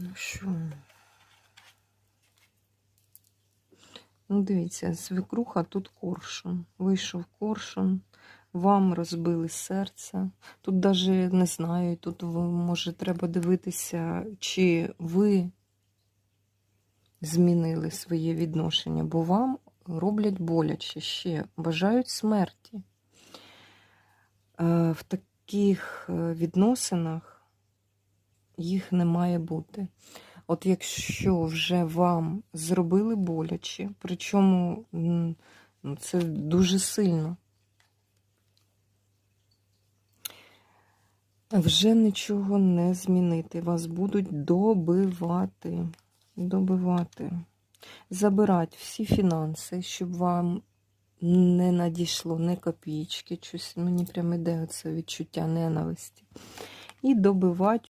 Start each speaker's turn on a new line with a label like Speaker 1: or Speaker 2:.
Speaker 1: Ну що? Ну, дивіться, свекруха тут коршун. Вийшов коршун, вам розбили серце. Тут навіть не знаю, тут може треба дивитися, чи ви змінили своє відношення, бо вам роблять боляче ще, бажають смерті. Е, В таких е, відносинах їх не має бути. От якщо вже вам зробили боляче, причому ну, це дуже сильно, вже нічого не змінити. Вас будуть добивати, добивати, забирати всі фінанси, щоб вам не надійшло ні копійки. Щось мені прямо йде це відчуття ненависті. І добивати